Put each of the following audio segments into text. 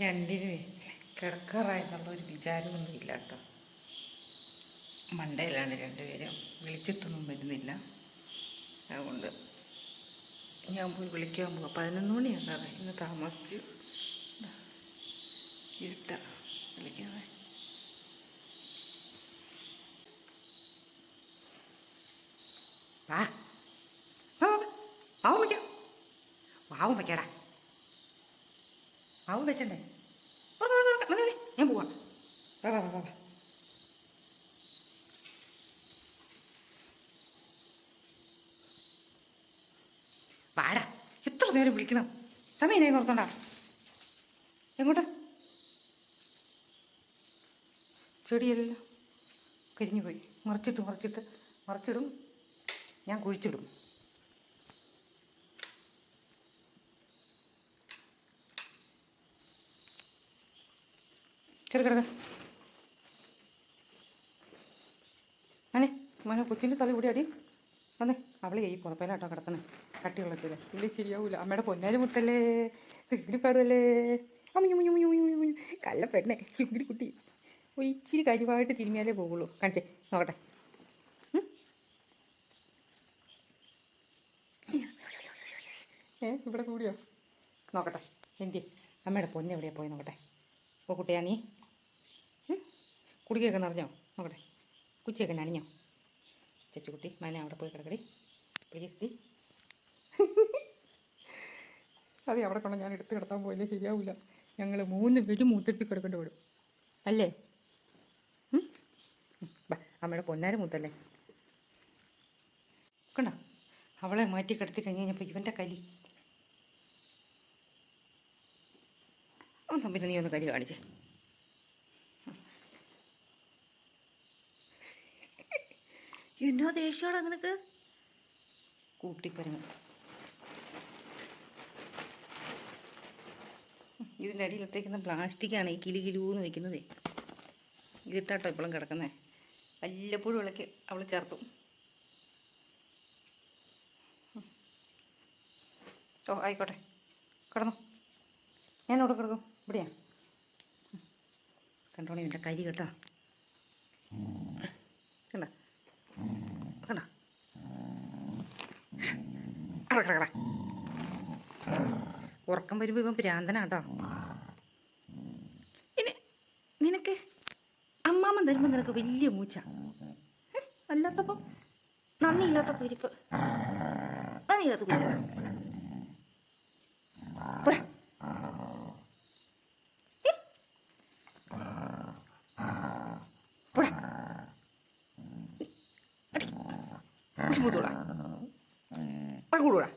രണ്ടിനുമേ കിടക്കാറായെന്നുള്ളൊരു വിചാരമൊന്നും ഇല്ല കേട്ടോ. മണ്ടയിലാണ് രണ്ടുപേരും. വിളിച്ചിട്ടൊന്നും വരുന്നില്ല. അതുകൊണ്ട് ഞാൻ പോയി വിളിക്കാൻ പോവാം. പതിനൊന്ന് മണിയാകാതെ ഇന്ന് താമസിച്ചു ഇരുട്ട വിളിക്കാതെ വാ. വാ, വാ, വാ. ഉറക്കം, വെച്ചണ്ടേ. ഞാൻ പോവാം. വാ വാടാ എത്ര നേരം വിളിക്കണം? സമയം ഞാൻ ഓർത്തണ്ട എങ്ങോട്ടാ? ചെടിയെല്ലാം കരിഞ്ഞു പോയി. മറിച്ചിട്ട് മറിച്ചിട്ട് മറിച്ചിടും. ഞാൻ കുഴിച്ചിടും. കിട കിടക്ക. അനെ മോനെ കൊച്ചിന്റെ സ്ഥലം ഇവിടെ അടി. വന്നേ. അവളെ ഈ പുതപ്പേലാട്ടോ കിടത്തണേ കട്ടിയുള്ളത്തില്ല ഇല്ല ശരിയാവൂല. അമ്മയുടെ പൊന്നാരി മുത്തല്ലേ മുഞ്ഞു മുഞ്ഞു കല്ല പെണ്ണെ. ചുങ്കിടി കുട്ടി. ഒരു ഇച്ചിരി കരിവായിട്ട് തിരുമിയാലേ പോകുള്ളൂ കാണിച്ചേ. നോക്കട്ടെ. ഏഹ് ഇവിടെ കൂടിയോ? നോക്കട്ടെ. എന്തി അമ്മയുടെ പൊന്നെവിടെയാണ് പോയി? നോക്കട്ടെ. ഓ കുട്ടിയാ നീ? കുടിക്കൊക്കെ നിറഞ്ഞോ? നോക്കട്ടെ. കുച്ചിയൊക്കെ നനഞ്ഞോ? ചേച്ചിക്കുട്ടി മനെ അവിടെ പോയി കിടക്കടി. പ്ലീസ് ഡി അതെ അവിടെ കൊണ്ട് ഞാൻ എടുത്ത് കിടത്താൻ പോയില്ലേ ശരിയാവില്ല ഞങ്ങൾ മൂന്ന് പേരും മൂത്തിട്ട് കിടക്കേണ്ടി വരും. അല്ലേ? അമ്മയുടെ പൊന്നാര മൂത്തല്ലേ? കണ്ട? അവളെ മാറ്റി കിടത്തി കഴിഞ്ഞ് കഴിഞ്ഞപ്പോൾ ഇവന്റെ കലി. ഒന്ന് പിന്നെ നീ ഒന്ന് കലി കാണിച്ചേ. എന്നോ ദേഷ്യമാടാ നിനക്ക്? കൂട്ടിപ്പരങ്ങ് ഇതിന്റെ അടിയിലിട്ടേക്കുന്ന പ്ലാസ്റ്റിക്കാണ് ഈ കിലി കിലൂന്ന് വെക്കുന്നതേ. ഇതിട്ടാട്ടോ ഇപ്പോഴും കിടക്കുന്നേ. വല്ലപ്പോഴും ഇളക്ക് അവൾ ചേർക്കും. ഓ ആയിക്കോട്ടെ. കിടന്നു. ഞാൻ ഇവിടെ കിടക്കും? ഇവിടെയാ. ഉം. കണ്ടോണേ എന്റെ കരി കേട്ടോ കണ്ട കണ്ട അവിടെ കിടക്കട ഉറക്കം വരുമ്പോൾ ഇവൻ ഭ്രാന്തനാട്ടോ ഇനി നിനക്ക് അമ്മാമ്മ തരുമ്പോൾ നിനക്ക് വലിയ മൂച്ച? അല്ലാത്തപ്പം നന്ദിയില്ലാത്ത കുരിപ്പ് നന്ദിയില്ലാത്ത കുരിപ്പ്. പോടാ. പഴകൂടാ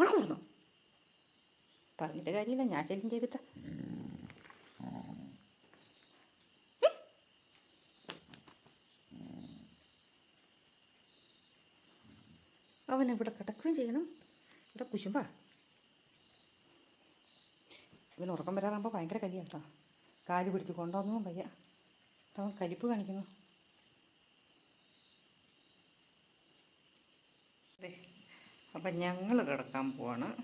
വഴക്കൂടുന്നു പറഞ്ഞിട്ട് കാര്യമില്ല. ഞാൻ ശല്യം ചെയ്തിട്ട. അവൻ ഇവിടെ കിടക്കുകയും ചെയ്യണം. ഇവിടെ കുശുമ്പാ. ഇവന് ഉറക്കം വരാറാകുമ്പോൾ ഭയങ്കര കലിയാണ് കേട്ടോ കാൽ പിടിച്ച് കൊണ്ടുവന്നു വയ്യ. അവൻ കലിപ്പ് കാണിക്കുന്നു. അപ്പം ഞങ്ങൾ കിടക്കാൻ പോവാണ്.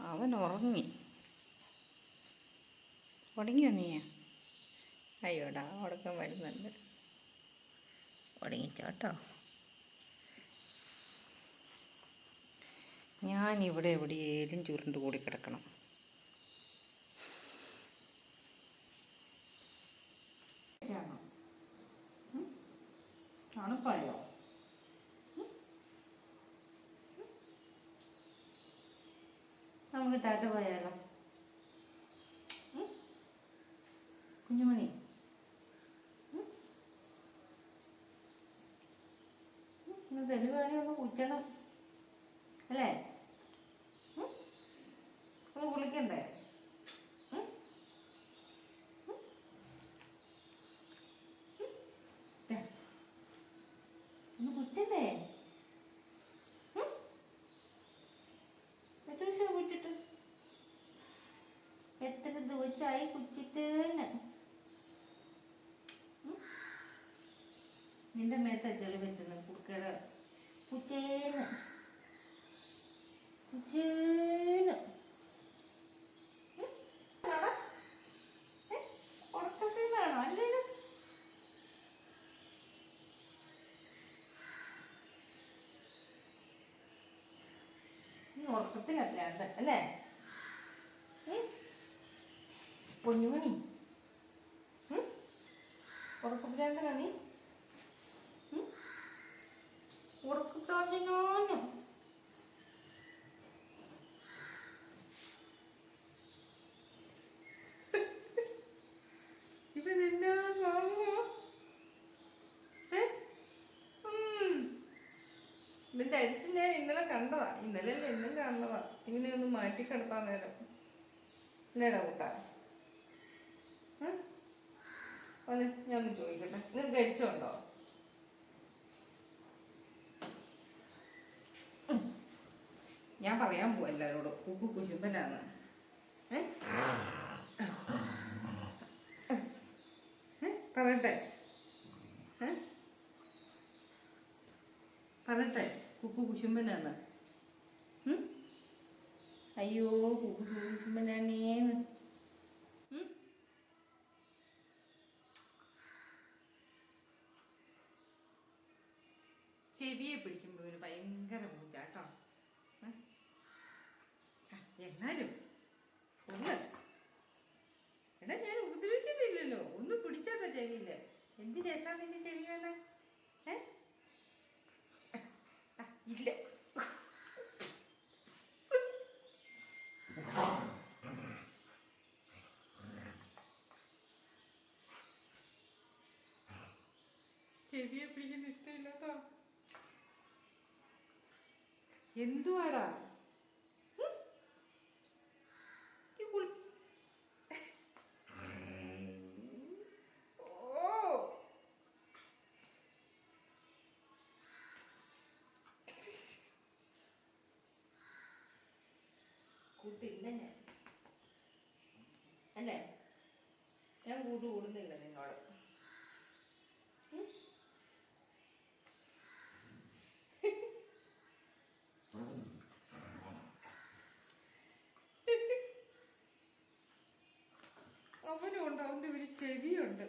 അവൻ ഉറങ്ങി. ഉടങ്ങിയോ നീ? അയ്യോടാ ഉടക്കം വരുന്നുണ്ട്. ഉടങ്ങിച്ചോട്ടോ ഞാനിവിടെ എവിടെയേലും ചുരുണ്ട് കൂടി കിടക്കണം. തണുപ്പായോ? ടാറ്റ പോയാലോ കുഞ്ഞുമണി ഇന്ന് തെരുവാണി ഒന്ന് കുറ്റണം ചായ കുടിച്ചിട്ടേന്ന്. നിന്റെ മേത്ത ചെളി പറ്റുന്ന കുറുക്കട കുച്ചേന്ന് കുച്ചേന്ന് ഉറക്കത്തിനല്ലാണ്ട് അല്ലേ? പൊന്നുമണി. ഉം? ഉറക്കപ്പിരാന്തനാ നീ? ഉം? ഉറക്കപ്പിരാന്തനാണ് ഇവൻ എന്നാ? ഉം. ഇവന്റെ അരിച്ച് ഞാൻ ഇന്നലെ കണ്ടതാ. ഇന്നലെ അല്ല ഇന്നും കാണുന്നതാ. ഇങ്ങനെ ഒന്ന് മാറ്റി കിടത്താൻ നേരം. ഇല്ലേടാ കൂട്ടാ. അതെ ഞാൻ ഒന്ന് ചോദിക്കട്ടെ. നിനക്ക് കഴിച്ചുണ്ടോ ഞാൻ പറയാൻ പോവാ എല്ലാവരോടും കുക്കു കുശുമ്പനാണ്? പറയട്ടെ. പറയട്ടെ. കുക്കു കുശുമ്പനാണ്. അയ്യോ കുക്കു കുശുമ്പനാണേന്ന്. ചെവിയെ പിടിക്കുമ്പോൾ ഇവന് ഭയങ്കര പൂച്ച കേട്ടോ എന്നാലും ഒന്ന് എടാ ഞാൻ ഉപദ്രവിക്കുന്നില്ലല്ലോ. ഒന്ന് പിടിച്ചോട്ടോ ചെവിയിൽ. എന്ത് രസാ നിന്റെ ചെവി കാണാൻ. ഇല്ല. ചെവിയെ പിടിക്കുന്ന ഇഷ്ടമില്ല എന്തുവാടാ? കൂട്ടില്ല ഞാൻ. അല്ലേ? ഞാൻ കൂട്ട് കൂടുന്നില്ല അവനും ഉണ്ട് ഒരു ചെവിയുണ്ട്.